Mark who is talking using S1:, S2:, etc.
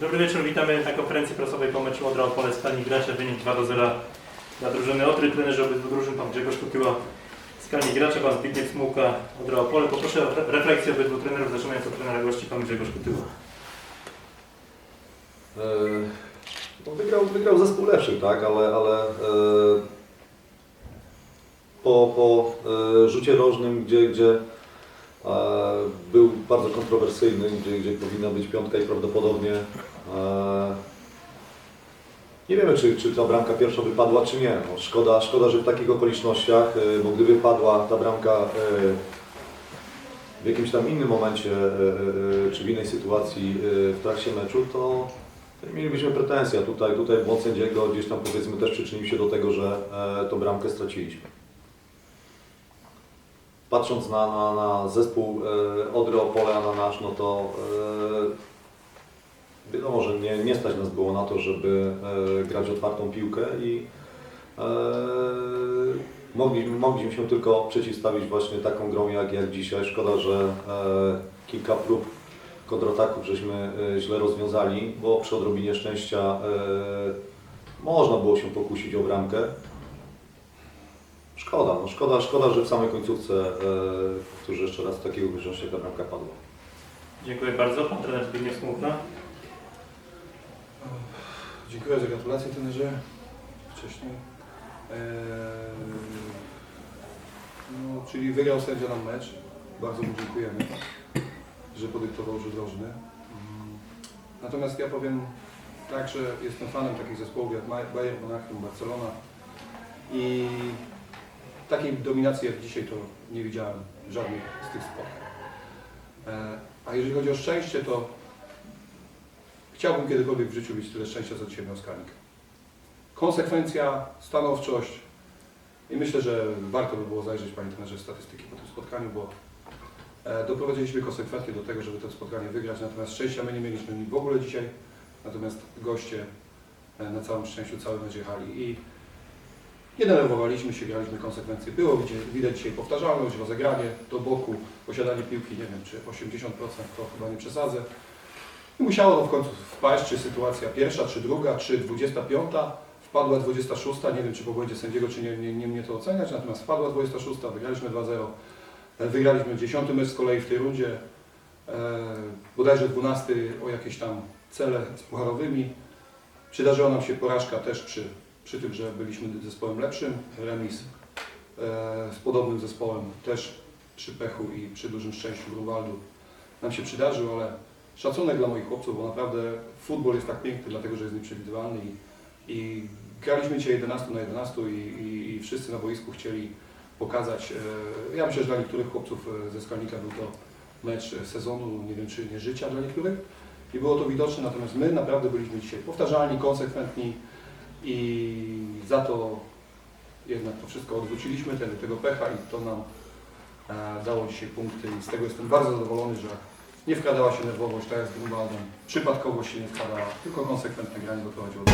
S1: Dobry wieczór, witamy na konferencji prasowej po meczu Odra Opole Skali Gracze. Wynik 2 do 0 dla drużyny Odry. Trenerzy obydwu drużyn, pan Grzegorz Kutyła, Skali Gracze, pan Zbigniew Smułka, Odra Opole. Poproszę o re- refleksję obydwu trenerów, zaczynając od trenera gości, pan Grzegorz.
S2: E, No wygrał, wygrał zespół lepszy, tak, ale, ale e, po, po e, rzucie rożnym, gdzie, gdzie był bardzo kontrowersyjny, gdzie, gdzie powinna być piątka i prawdopodobnie nie wiemy, czy, czy ta bramka pierwsza wypadła, czy nie. No, szkoda, szkoda, że w takich okolicznościach, e, bo gdyby padła ta bramka e, w jakimś tam innym momencie, e, czy w innej sytuacji w trakcie meczu, to mielibyśmy pretensje. Tutaj, tutaj błąd sędziego gdzieś tam powiedzmy też przyczynił się do tego, że tą bramkę straciliśmy. Patrząc na, na, na zespół e, Odry Opole, na nasz, no to e, wiadomo, że nie, nie stać nas było na to, żeby e, grać otwartą piłkę i e, mogli, mogliśmy się tylko przeciwstawić właśnie taką grą jak, jak dzisiaj. Szkoda, że kilka prób kontrataków żeśmy źle rozwiązali, bo przy odrobinie szczęścia można było się pokusić o bramkę. Szkoda, no szkoda, szkoda, że w samej końcówce, e, powtórzę jeszcze raz, takiego okolicznościach ta bramka padła.
S1: Dziękuję bardzo. Pan trener Zbigniew Smułka.
S3: Dziękuję za gratulacje trenerze wcześniej. Eee, no, czyli wygrał sędzia nam mecz. Bardzo mu dziękujemy, że podyktował rzut rożny. Mm. Natomiast ja powiem tak, że jestem fanem takich zespołów jak Bayern Monachium, Barcelona i takiej dominacji jak dzisiaj to nie widziałem żadnych z tych spotkań. Eee, a jeżeli chodzi o szczęście, to Chciałbym kiedykolwiek w życiu mieć tyle szczęścia, co dzisiaj miał Skanik. Konsekwencja, stanowczość i myślę, że warto by było zajrzeć Panie trenerze statystyki po tym spotkaniu, bo e, doprowadziliśmy konsekwentnie do tego, żeby to spotkanie wygrać, natomiast szczęścia my nie mieliśmy w ogóle dzisiaj, natomiast goście e, na całym szczęściu cały mecz jechali i nie denerwowaliśmy się, graliśmy konsekwencje. Było widać, widać dzisiaj powtarzalność, rozegranie do boku, posiadanie piłki, nie wiem czy 80% to chyba nie przesadzę. I musiało to w końcu wpaść, czy sytuacja pierwsza, czy druga, czy 25. Wpadła 26, nie wiem czy po błędzie sędziego, czy nie, nie, nie mnie to oceniać, natomiast wpadła 26, wygraliśmy 2-0. E, Wygraliśmy 10 mecz z kolei w tej rundzie, e, bodajże 12 o jakieś tam cele z pucharowymi. Przydarzyła nam się porażka też przy, przy tym, że byliśmy zespołem lepszym, remis e, z podobnym zespołem też przy pechu i przy dużym szczęściu Grunwaldu nam się przydarzył, ale szacunek dla moich chłopców, bo naprawdę futbol jest tak piękny, dlatego że jest nieprzewidywalny i, i graliśmy dzisiaj 11 na 11 i, i, i wszyscy na boisku chcieli pokazać. E, ja myślę, że dla niektórych chłopców e, ze Skalnika był to mecz sezonu, nie wiem czy nie życia dla niektórych i było to widoczne, natomiast my naprawdę byliśmy dzisiaj powtarzalni, konsekwentni i za to jednak to wszystko odwróciliśmy, ten, tego pecha i to nam e, dało dzisiaj punkty. I z tego jestem bardzo zadowolony, że nie wkradała się nerwowość, tak jak z Grunwaldem, przypadkowość się nie wkradała, tylko konsekwentne granie doprowadziło do